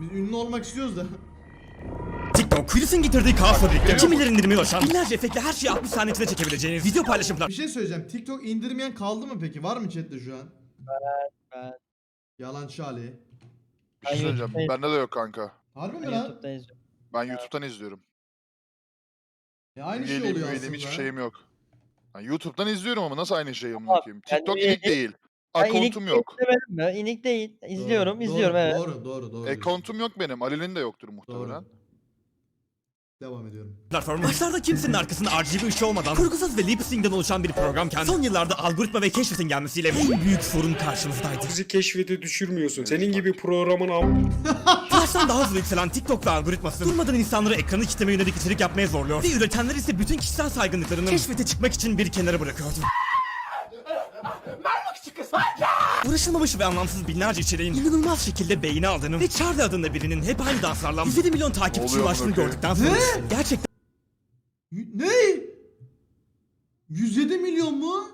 Biz ünlü olmak istiyoruz da. TikTok, Quiz'in getirdiği kaosla birlikte kimilerin indirmeye ulaşan binlerce efektle her şeyi 60 saniye içinde çekebileceğiniz video paylaşımlar Bir şey söyleyeceğim. TikTok indirmeyen kaldı mı peki? Var mı chatte şu an? ben. Yalancı Ali. Bir şey Ben söyleyeceğim. YouTube'dayım. Bende de yok kanka. Harbi mi lan? YouTube'dan izliyorum. Ben YouTube'dan izliyorum. E aynı şey Üyeliğim, oluyor üyeliğim aslında. hiçbir şeyim yok. Ben YouTube'dan izliyorum ama nasıl aynı bakayım? ben TikTok değil- değil. Ben inik yok. izlemedim mi? İnik değil. İzliyorum, Doğru, izliyorum doğru, evet. Doğru doğru doğru. Akontum yok benim. Ali'nin de yoktur Doğru. muhtemelen. Devam ediyorum. platformu. Başlarda kimsenin arkasında RGB ışığı olmadan kurgusuz ve lip sync'den oluşan bir programken son yıllarda algoritma ve keşfetin gelmesiyle en büyük sorun karşımızdaydı. bizi keşfete düşürmüyorsun. Senin gibi programın am... Flash'tan daha hızlı yükselen TikTok ve algoritması durmadan insanları ekranı kitleme yönelik içerik yapmaya zorluyor ve üretenler ise bütün kişisel saygınlıklarını keşfete çıkmak için bir kenara bırakıyordu. Uğraşılmamış ve anlamsız binlerce içeriğin inanılmaz şekilde beğeni aldığını ve Charlie adında birinin hep aynı danslarla 107 milyon takipçi Oluyor ulaştığını gördükten sonra Ne? gerçekten Ne? 107 milyon mu?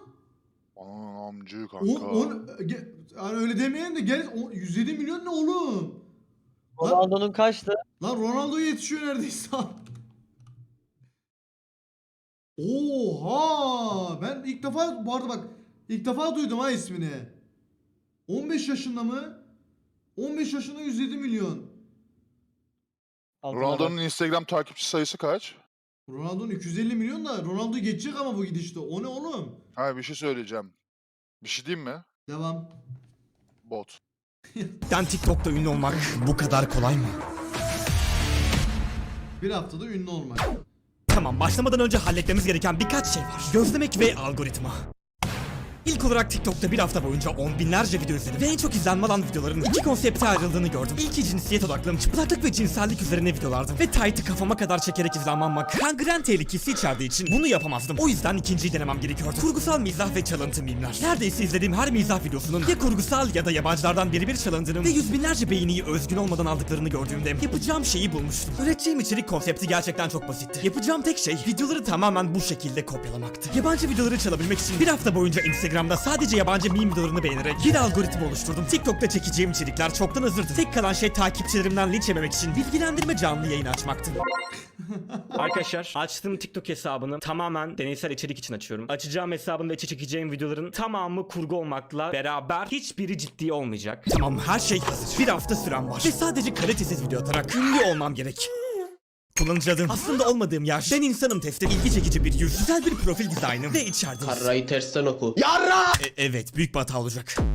Anan amcığı O, kanka. on, ge- yani öyle demeyelim de gel o 107 milyon ne oğlum? Lan, Ronaldo'nun kaçtı? lan Ronaldo yetişiyor neredeyse. Oha! Ben ilk defa bu arada bak ilk defa duydum ha ismini. 15 yaşında mı? 15 yaşında 107 milyon. Altına Ronaldo'nun bak. Instagram takipçi sayısı kaç? Ronaldo'nun 250 milyon da Ronaldo geçecek ama bu gidişte. O ne oğlum? Ha bir şey söyleyeceğim. Bir şey diyeyim mi? Devam. Bot. TikTok'ta ünlü olmak bu kadar kolay mı? Bir haftada ünlü olmak. Tamam başlamadan önce halletmemiz gereken birkaç şey var. Gözlemek ve algoritma. İlk olarak TikTok'ta bir hafta boyunca on binlerce video izledim ve en çok izlenme alan videoların iki konsepte ayrıldığını gördüm. İlki cinsiyet odaklı, çıplaklık ve cinsellik üzerine videolardı ve tight'ı kafama kadar çekerek izlenmemek kangren tehlikesi içerdiği için bunu yapamazdım. O yüzden ikinciyi denemem gerekiyordu. Kurgusal mizah ve çalıntı mimler. Neredeyse izlediğim her mizah videosunun ya kurgusal ya da yabancılardan biri bir çalındığını ve yüz binlerce beğeniyi özgün olmadan aldıklarını gördüğümde yapacağım şeyi bulmuştum. Üreteceğim içerik konsepti gerçekten çok basitti. Yapacağım tek şey videoları tamamen bu şekilde kopyalamaktı. Yabancı videoları çalabilmek için bir hafta boyunca Instagram'da sadece yabancı meme videolarını beğenerek bir algoritma oluşturdum. TikTok'ta çekeceğim içerikler çoktan hazırdı. Tek kalan şey takipçilerimden linç yememek için bilgilendirme canlı yayını açmaktı. Arkadaşlar açtığım TikTok hesabını tamamen deneysel içerik için açıyorum. Açacağım hesabın ve içi çekeceğim videoların tamamı kurgu olmakla beraber hiçbiri ciddi olmayacak. Tamam her şey hazır. Bir hafta sürem var. Ve sadece kalitesiz video atarak ünlü olmam gerek. Kullanıcı aslında olmadığım yer. Ben insanım testi, ilgi çekici bir yüz, güzel bir profil dizaynı ve içerideyiz. Karrayı tersten oku. E- evet büyük bir hata olacak.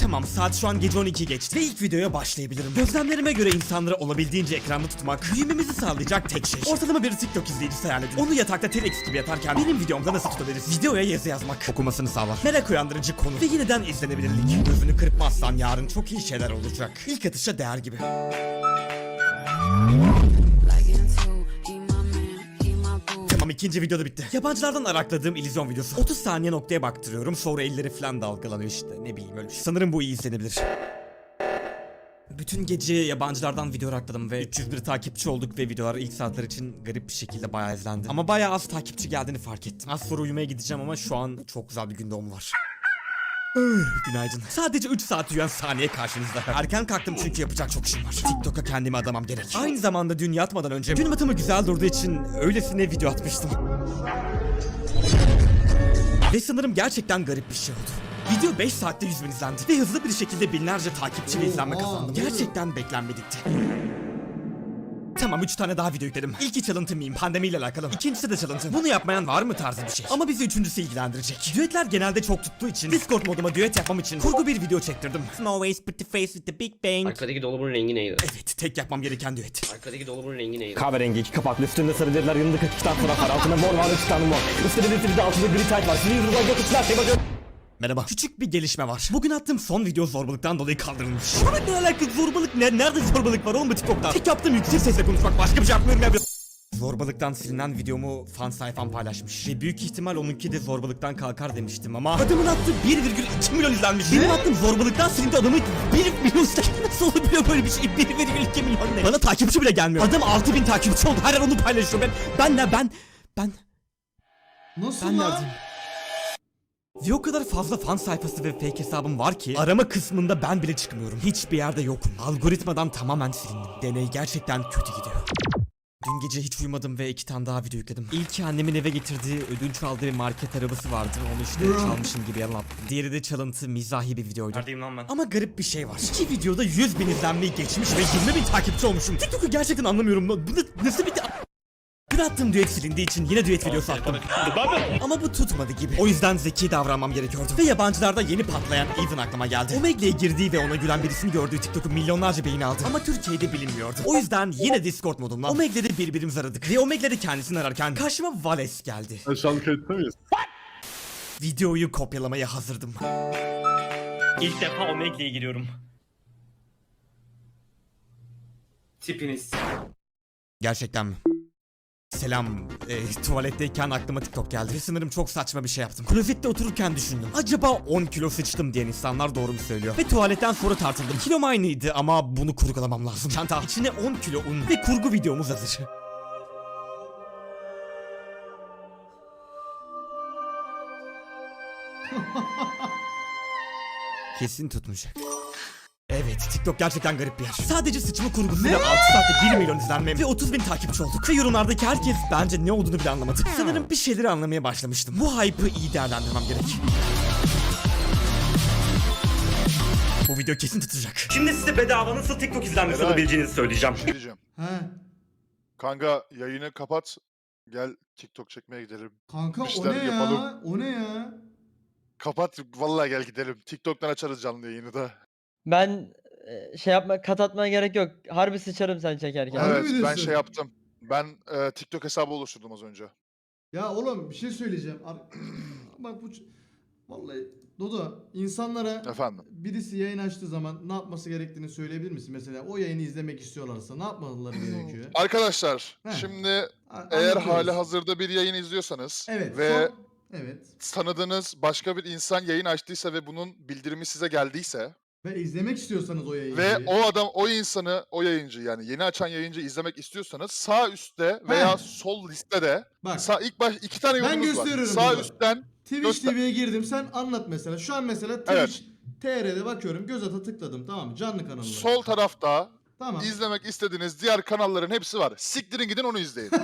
Tamam saat şu an gece 12 geçti ve ilk videoya başlayabilirim. Gözlemlerime göre insanları olabildiğince ekranda tutmak büyümemizi sağlayacak tek şey. Ortalama bir TikTok izleyicisi hayal edin. Onu yatakta Telex gibi yatarken benim videomda nasıl tutabiliriz? Videoya yazı yazmak okumasını sağlar. Merak uyandırıcı konu ve yeniden izlenebilirlik. Gözünü kırpmazsan yarın çok iyi şeyler olacak. İlk atışa değer gibi. Tamam ikinci videoda bitti. Yabancılardan arakladığım illüzyon videosu. 30 saniye noktaya baktırıyorum sonra elleri falan dalgalanıyor işte ne bileyim öyle şey. Sanırım bu iyi izlenebilir. Bütün gece yabancılardan video arakladım ve 301 takipçi olduk ve videolar ilk saatler için garip bir şekilde bayağı izlendi. Ama bayağı az takipçi geldiğini fark ettim. Az sonra uyumaya gideceğim ama şu an çok güzel bir gün doğumu var. Günaydın. Sadece 3 saat uyuyan saniye karşınızda. Erken kalktım çünkü yapacak çok işim var. TikTok'a kendimi adamam gerek. Aynı zamanda dün yatmadan önce gün batımı güzel durduğu için öylesine video atmıştım. Ve sanırım gerçekten garip bir şey oldu. Video 5 saatte 100 bin izlendi ve hızlı bir şekilde binlerce takipçi ve izlenme ne Gerçekten beklenmedikti. Tamam 3 tane daha video yükledim. İlki çalıntı miyim pandemiyle alakalı. İkincisi de çalıntı. Bunu yapmayan var mı tarzı bir şey. Ama bizi üçüncüsü ilgilendirecek. Düetler genelde çok tuttuğu için Discord moduma düet yapmam için kurgu bir video çektirdim. Waist pretty face with the big bang. Arkadaki dolabın rengi neydi? Evet tek yapmam gereken düet. Arkadaki dolabın rengi neydi? Kahverengi iki kapaklı üstünde sarı deriler yanında 42 tane fotoğraf var altında mor var 3 tane mor. Üstünde bir de altında gri tayt var. Sizin yüzünüzden yok içler şey bakıyorum. Merhaba. Küçük bir gelişme var. Bugün attığım son video zorbalıktan dolayı kaldırılmış. Bana ne alakalı zorbalık ne? Nerede zorbalık var oğlum bu TikTok'ta? Tek yaptığım yüksek sesle konuşmak başka bir şey yapmıyorum ya. Zorbalıktan silinen videomu fan sayfam paylaşmış. Ve büyük ihtimal onunki de zorbalıktan kalkar demiştim ama adamın attığı 1,2 milyon izlenmiş. Benim attığım zorbalıktan silindi adamın 1 milyon izlenmiş. Nasıl olabiliyor böyle bir şey? 1,2 milyon ne? Bana takipçi bile gelmiyor. Adam 6000 takipçi oldu. Her an onu paylaşıyor. Ben ben ne ben ben Nasıl ben lan? neredeyim? Ve o kadar fazla fan sayfası ve fake hesabım var ki arama kısmında ben bile çıkmıyorum. Hiçbir yerde yokum. Algoritmadan tamamen silindim. Deney gerçekten kötü gidiyor. Dün gece hiç uyumadım ve iki tane daha video yükledim. İlki annemin eve getirdiği ödünç aldığı bir market arabası vardı. Onu işte çalmışım gibi yalan attım. Diğeri de çalıntı mizahi bir videoydu. Neredeyim lan ben? Ama garip bir şey var. İki videoda 100 bin izlenmeyi geçmiş ve 20 bin takipçi olmuşum. TikTok'u gerçekten anlamıyorum. Bu ne- nasıl bir... Dün attığım düet silindiği için yine düet videosu attım. Ama bu tutmadı gibi. O yüzden zeki davranmam gerekiyordu. Ve yabancılarda yeni patlayan Ethan aklıma geldi. Omegle'ye girdiği ve ona gülen birisini gördüğü TikTok'un milyonlarca beğeni aldı. Ama Türkiye'de bilinmiyordu. O yüzden yine Discord modumla Omegle'de birbirimizi aradık. Ve Omegle'de kendisini ararken karşıma Vales geldi. An kayıtta mıyız? Videoyu kopyalamaya hazırdım. İlk defa Omegle'ye giriyorum. Tipiniz. Gerçekten mi? Selam. Ee, tuvaletteyken aklıma TikTok geldi. Ve sanırım çok saçma bir şey yaptım. Klozette otururken düşündüm. Acaba 10 kilo sıçtım diyen insanlar doğru mu söylüyor? Ve tuvaletten sonra tartıldım. Kilom aynıydı ama bunu kurgulamam lazım. Çanta içine 10 kilo un ve kurgu videomuz hazır. Kesin tutmayacak. Evet, TikTok gerçekten garip bir yer. Sadece sıçma kurgusuyla 6 saatte 1 milyon izlenme ve 30 bin takipçi olduk. Ve yorumlardaki herkes bence ne olduğunu bile anlamadı. Sanırım bir şeyleri anlamaya başlamıştım. Bu hype'ı iyi değerlendirmem gerek. Bu video kesin tutacak. Şimdi size bedava nasıl TikTok izlenmesi Eray. alabileceğinizi söyleyeceğim. Bir şey diyeceğim. Kanka yayını kapat. Gel TikTok çekmeye gidelim. Kanka o İşler ne ya? yapalım. O ne ya? Kapat vallahi gel gidelim. TikTok'tan açarız canlı yayını da. Ben e, şey yapma kat atmaya gerek yok. Harbi sıçarım sen çekerken. Harbi evet mi ben diyorsun? şey yaptım. Ben e, TikTok hesabı oluşturdum az önce. Ya oğlum bir şey söyleyeceğim. Ar- Bak bu ç- vallahi Dodo insanlara Efendim. birisi yayın açtığı zaman ne yapması gerektiğini söyleyebilir misin? Mesela o yayını izlemek istiyorlarsa ne yapmaları gerekiyor? Arkadaşlar Heh. şimdi A- eğer anlatıyoruz. hali hazırda bir yayın izliyorsanız Evet. ve son- Evet. tanıdığınız başka bir insan yayın açtıysa ve bunun bildirimi size geldiyse Ve izlemek istiyorsanız o yayını. ve o adam o insanı o yayıncı yani yeni açan yayıncı izlemek istiyorsanız sağ üstte veya Heh. sol listede Bak sağ ilk baş iki tane Ben yolunuz var. gösteriyorum Sağ üstten Twitch göster- TV'ye girdim sen anlat mesela. Şu an mesela Evet. Twitch TR'de bakıyorum göz ata tıkladım tamam mı? Canlı kanalına. sol tarafta Tamam. izlemek istediğiniz diğer kanalların hepsi var. Siktirin gidin onu izleyin.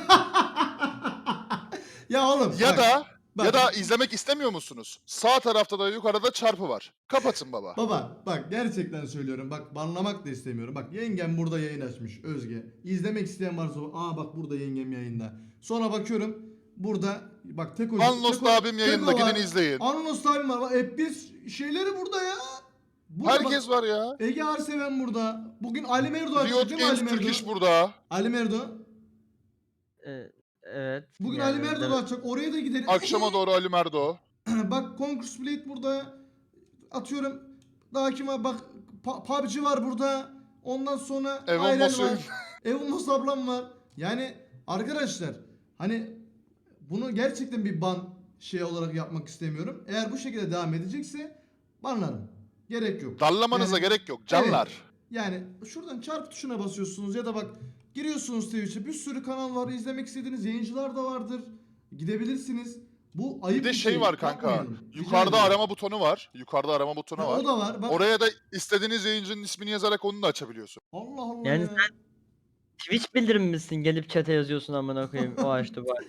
ya oğlum ya bak, da bak. ya da izlemek istemiyor musunuz? Sağ tarafta da yukarıda çarpı var. Kapatın baba. Baba bak gerçekten söylüyorum bak banlamak da istemiyorum. Bak yengem burada yayın açmış Özge. İzlemek isteyen varsa aa bak burada yengem yayında. Sonra bakıyorum burada bak tek oyun. Anlos abim yayında gidin izleyin. Anlos abim var. Bak F1 şeyleri burada ya. Burada Herkes bak, var ya. Ege Arseven burada. Bugün Ali Merdo Riot değil mi Ali Merdo? Türk iş burada. Ali Merdo. E, evet. Bugün yani Ali Merdo da açacak. Oraya da gideriz. Akşama doğru Ali Merdo. Bak Conquest Blade burada. Atıyorum. Daha kim var? Bak Pa- PUBG var burada. Ondan sonra Evan Ayrel Mosu. var. Evan Mosu ablam var. Yani arkadaşlar hani bunu gerçekten bir ban şey olarak yapmak istemiyorum. Eğer bu şekilde devam edecekse banlarım. Gerek yok. Darlamanıza Yani- gerek yok. Canlar. Yani şuradan çarpı tuşuna basıyorsunuz ya da bak giriyorsunuz Twitch'e bir sürü kanal var. izlemek istediğiniz yayıncılar da vardır. Gidebilirsiniz. Bu ayıp Bir de şey var kanka. Rica Yukarıda ediyorum. arama butonu var. Yukarıda arama butonu Ha, var. O da var. Bak, Oraya da istediğiniz yayıncının ismini yazarak onu da açabiliyorsun. Allah Allah Yani ya. Twitch bildirim misin? Gelip chat'e yazıyorsun amına koyayım. O açtı bak.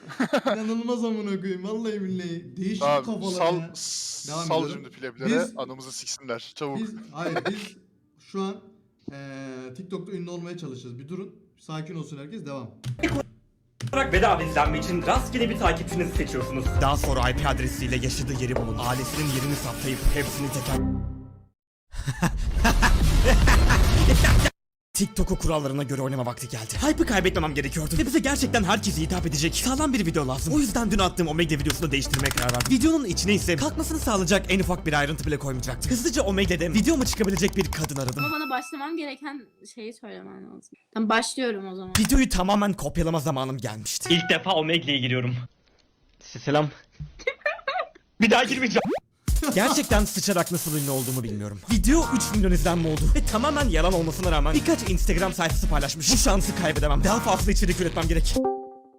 İnanılmaz amına koyayım. Vallahi billahi. Değişik Abi kafalar sal, ya. Devam sal ediyorum. şimdi pleblere. Biz- Anımızı siksinler. Çabuk. Biz hayır biz şu an eee TikTok'ta ünlü olmaya çalışacağız. Bir durun. Sakin olsun herkes. Devam. olarak bedava izlenme için rastgele bir takipçinizi seçiyorsunuz. Daha sonra IP adresiyle yaşadığı yeri bulun. Ailesinin yerini saptayıp hepsini teker... TikTok'u kurallarına göre oynama vakti geldi. Hype'ı kaybetmemem gerekiyordu. Ve bize gerçekten herkese hitap edecek sağlam bir video lazım. O yüzden dün attığım Omega videosunu değiştirmeye karar verdim. Videonun içine ise kalkmasını sağlayacak en ufak bir ayrıntı bile koymayacaktım. Hızlıca Omega'de videoma çıkabilecek bir kadın aradım. Ama bana başlamam gereken şeyi söylemen lazım. Tamam başlıyorum o zaman. Videoyu tamamen kopyalama zamanım gelmişti. İlk defa Omegle'ye giriyorum. Selam. bir daha girmeyeceğim. Gerçekten sıçarak nasıl ünlü olduğumu bilmiyorum. Video 3 milyon izlenme oldu ve tamamen yalan olmasına rağmen birkaç Instagram sayfası paylaşmış. Bu şansı kaybedemem. Daha fazla içerik üretmem gerek.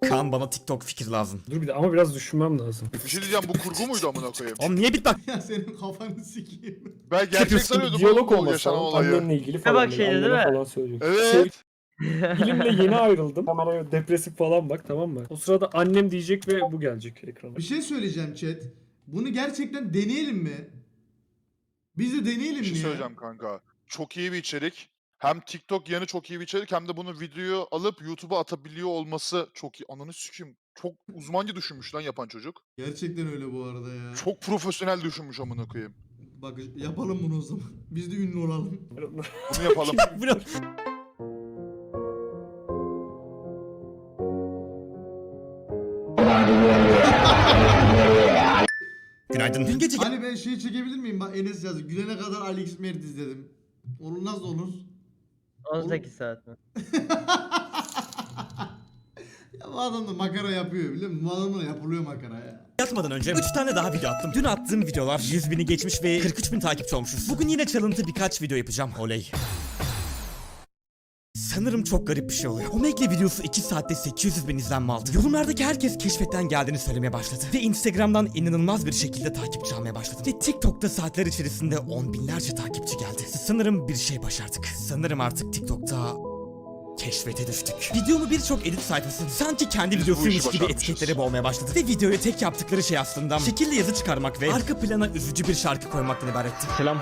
Kaan bana TikTok fikir lazım. Dur bir de ama biraz düşünmem lazım. Bir şey diyeceğim bu kurgu muydu amına koyayım? Oğlum niye bit bak? Ya senin kafanı sikeyim. Ben gerçek sanıyordum Diyalog olmasa annenle ilgili bak falan. böyle şeydi, değil mi? Falan söylüyor. Evet. Filmle yeni ayrıldım. Hemen öyle depresif falan bak tamam mı? O sırada annem diyecek ve bu gelecek ekrana. Bir şey söyleyeceğim chat. Bunu gerçekten deneyelim mi? Biz de deneyelim Bir şey mi ya? söyleyeceğim kanka. Çok iyi bir içerik. Hem TikTok yanı çok iyi bir içerik hem de bunu videoyu alıp YouTube'a atabiliyor olması çok iyi. Ananı sikeyim. Çok uzmanca düşünmüş lan yapan çocuk. Gerçekten öyle bu arada ya. Çok profesyonel düşünmüş amına koyayım. Bak yapalım bunu o zaman. Biz de ünlü olalım. Bunu yapalım. Günaydın. Dün gece Hani ben şey çekebilir miyim? Bak Enes yazdı. Gülene kadar Ali X Mert izledim. Olur nasıl olur? 18 saat mi? ya bu adam da makara yapıyor biliyor musun? Bu adamla yapılıyor makara ya. yatmadan önce 3 tane daha video attım. Dün attığım videolar 100 bini geçmiş ve 43 bin takipçi olmuşuz. Bugün yine çalıntı birkaç video yapacağım. Oley. Sanırım çok garip bir şey oluyor. Omegle videosu 2 saatte 800 bin izlenme aldı. Yorumlardaki herkes keşfetten geldiğini söylemeye başladı. Ve Instagram'dan inanılmaz bir şekilde takipçi almaya başladım. Ve TikTok'ta saatler içerisinde on binlerce takipçi geldi. Sanırım bir şey başardık. Sanırım artık TikTok'ta keşfete düştük. Videomu birçok edit sayfası sanki kendi videosuymuş gibi etiketlere boğmaya başladı. Ve videoya tek yaptıkları şey aslında şekilli yazı çıkarmak ve arka plana üzücü bir şarkı koymaktan ibaretti. Selam.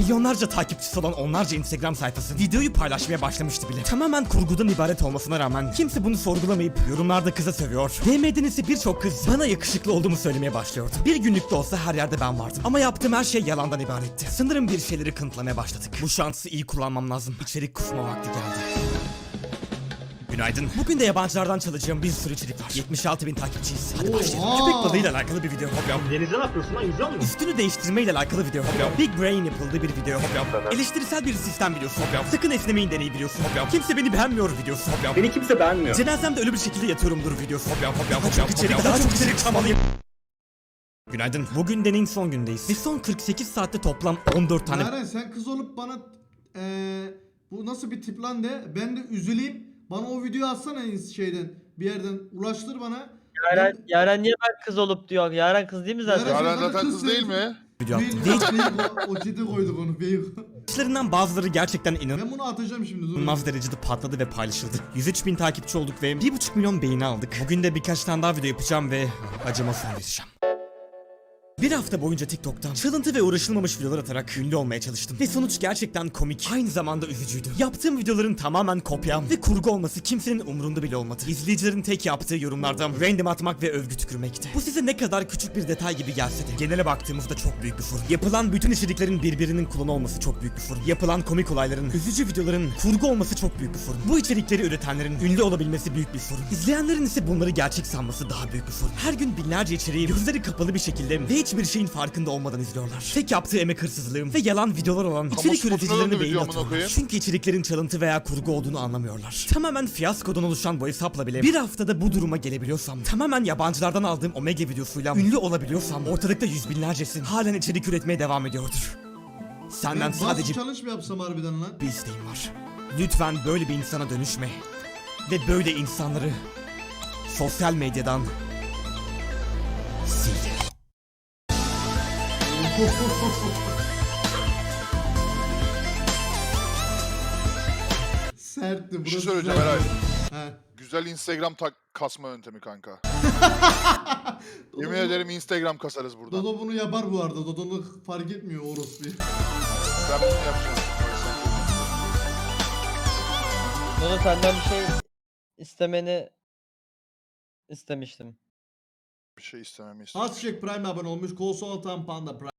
Milyonlarca takipçisi olan onlarca Instagram sayfası videoyu paylaşmaya başlamıştı bile. Tamamen kurgudan ibaret olmasına rağmen kimse bunu sorgulamayıp yorumlarda kıza sövüyor. DM'den birçok kız bana yakışıklı olduğumu söylemeye başlıyordu. Bir günlük de olsa her yerde ben vardım. Ama yaptığım her şey yalandan ibaretti. Sanırım bir şeyleri kanıtlamaya başladık. Bu şansı iyi kullanmam lazım. İçerik kusma vakti geldi. Günaydın. Bugün de yabancılardan çalacağım bir sürü içerik var. 76 bin takipçiyiz. Hadi başlayalım. Köpek balığıyla alakalı bir video. Hop yap. Denizde ne yapıyorsun lan? Yüzüyor musun? Üstünü değiştirmeyle alakalı video. Hop yap. Big Brain yapıldı bir video. Hop yap. Eleştirisel bir sistem videosu. Hop yap. Sakın esnemeyin deneyi videosu. Hop yap. Kimse beni beğenmiyor videosu. Hop yap. Beni kimse beğenmiyor. Cenazemde ölü bir şekilde yatıyorumdur videosu. Hop yap hop yap hop yap. içerik, daha çok içerik çalmalıyım. Günaydın. Bugün deneyin son gündeyiz. Ve son 48 saatte toplam 14 tane Yaren sen kız olup bana eee bu nasıl bir tip lan de ben de üzüleyim. Bana o videoyu atsana şeyden bir yerden ulaştır bana. Yaren, Yaren niye ben kız olup diyor? Yaren kız değil mi zaten? Yaren- Yaren zaten kız kız değil mi? video Değil, attım. değil, değil, o, chat'e koyduk onu. Değil. İçlerinden bazıları gerçekten inanılmaz Ben bunu atacağım şimdi dur. Derecede patladı ve paylaşıldı. 103 bin takipçi olduk ve 1,5 milyon beğeni aldık. Bugün de birkaç tane daha video yapacağım ve acıma son vereceğim. Bir hafta boyunca TikTok'tan çalıntı ve uğraşılmamış videolar atarak ünlü olmaya çalıştım. Ve sonuç gerçekten komik. Aynı zamanda üzücüydü. Yaptığım videoların tamamen kopya ve kurgu olması kimsenin umurunda bile olmadı. İzleyicilerin tek yaptığı yorumlardan random atmak ve övgü tükürmekti. Bu size ne kadar küçük bir detay gibi gelse de genele baktığımızda çok büyük bir sorun. Yapılan bütün içeriklerin birbirinin klonu olması çok büyük bir sorun. Yapılan komik olayların, üzücü videoların kurgu olması çok büyük bir sorun. Bu içerikleri üretenlerin ünlü olabilmesi büyük bir sorun. İzleyenlerin ise bunları gerçek sanması daha büyük bir sorun. Her gün binlerce içeriği gözleri kapalı bir şekilde ve hiçbir şeyin farkında olmadan izliyorlar. Tek yaptığı emek hırsızlığım ve yalan videolar olan içerik üreticilerine beyin atıyorlar. Çünkü içeriklerin çalıntı veya kurgu olduğunu anlamıyorlar. Tamamen fiyaskodan oluşan bu hesapla bile bir haftada bu duruma gelebiliyorsam, tamamen yabancılardan aldığım Omega videosuyla ünlü olabiliyorsam, ortalıkta yüz binlercesin halen içerik üretmeye devam ediyordur. Senden Ben sadece mi yapsam harbiden lan? bir isteğim var. Lütfen böyle bir insana dönüşme. Ve böyle insanları sosyal medyadan sil. Sertti burası. Bir şey söyleyeceğim. Eray. He. Güzel Instagram tak kasma yöntemi kanka. Yemin ederim Instagram kasarız buradan. Dodo bunu yapar bu arada. Dodo'luk fark etmiyor orospuyu. Ben bunu yapacağım. Bunu senden bir şey istemeni istemiştim. Bir şey istememi istiyorum. Hashtag Prime abone olmuş. Kolsu Altan Panda Prime